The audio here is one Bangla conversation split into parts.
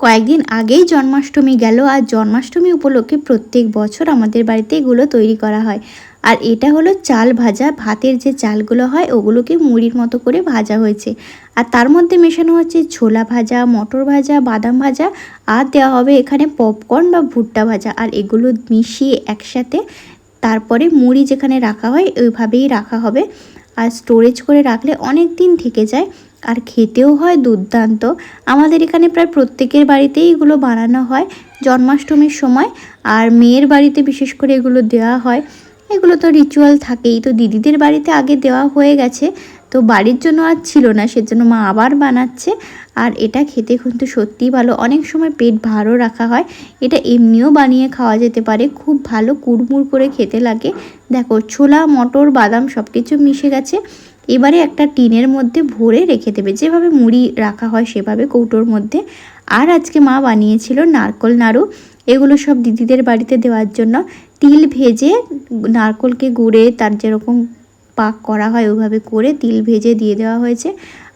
কয়েকদিন আগেই জন্মাষ্টমী গেল আর জন্মাষ্টমী উপলক্ষে প্রত্যেক বছর আমাদের বাড়িতে এগুলো তৈরি করা হয়। আর এটা হলো চাল ভাজা। ভাতের যে চালগুলো হয়, ওগুলোকে মুড়ির মতো করে ভাজা হয়েছে। আর তার মধ্যে মেশানো হচ্ছে ছোলা ভাজা, মটর ভাজা, বাদাম ভাজা আর দেওয়া হবে এখানে পপকর্ন বা ভুট্টা ভাজা। আর এগুলো মিশিয়ে একসাথে তারপরে মুড়ি যেখানে রাখা হয়, ওইভাবেই রাখা হবে। আর স্টোরেজ করে রাখলে অনেক দিন থেকে যায়। আর খেতেও হয় দুর্দান্ত। আমাদের এখানে প্রায় প্রত্যেকের বাড়িতেই এগুলো বানানো হয় জন্মাষ্টমীর সময়। আর মেয়ের বাড়িতে বিশেষ করে এগুলো দেওয়া হয়। এগুলো তো রিচুয়াল থাকেই। তো দিদিদের বাড়িতে আগে দেওয়া হয়ে গেছে। তো বাড়ির জন্য আর ছিল না, সেজন্য মা আবার বানাচ্ছে। আর এটা খেতে কিন্তু সত্যিই ভালো। অনেক সময় পেট ভারও রাখা হয়। এটা এমনিও বানিয়ে খাওয়া যেতে পারে। খুব ভালো কুড়মুড় করে খেতে লাগে। দেখো, ছোলা, মটর, বাদাম সব কিছু মিশে গেছে। এবারে একটা টিনের মধ্যে ভরে রেখে দেবে। যেভাবে মুড়ি রাখা হয় সেভাবে কৌটোর মধ্যে। আর আজকে মা বানিয়েছিল নারকল নাড়ু। এগুলো সব দিদিদের বাড়িতে দেওয়ার জন্য। তিল ভেজে নারকলকে গুঁড়ে তার যেরকম পাক করা হয়, ওইভাবে করে তিল ভেজে দিয়ে দেওয়া হয়েছে।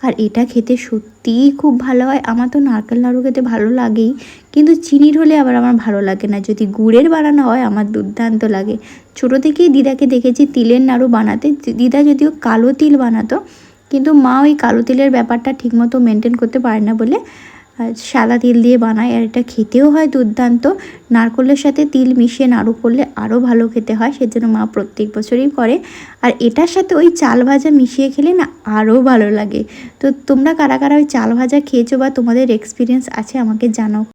আর এটা খেতে সত্যিই খুব ভালো হয়। আমার তো নারকেল নাড়ু খেতে ভালো লাগেই, কিন্তু চিনির হলে আবার আমার ভালো লাগে না। যদি গুড়ের বানানো হয়, আমার দুর্দান্ত লাগে। ছোটো থেকেই দিদাকে দেখেছি তিলের নাড়ু বানাতে। দিদা যদিও কালো তিল বানাতো, কিন্তু মা ওই কালো তিলের ব্যাপারটা ঠিকমতো মেনটেন করতে পারে না বলে সাদা তিল দিয়ে বানায় আর এটা খেতেও হয় দুর্দান্ত। নারকলের সাথে তিল মিশিয়ে নাড়ু করলে আরও ভালো খেতে হয়, সেজন্য মা প্রত্যেক বছরই করে। আর এটার সাথে ওই চাল ভাজা মিশিয়ে খেলে না আরও ভালো লাগে। তো তোমরা কারা কারা ওই চাল ভাজা খেয়েছো বা তোমাদের এক্সপিরিয়েন্স আছে আমাকে জানাও।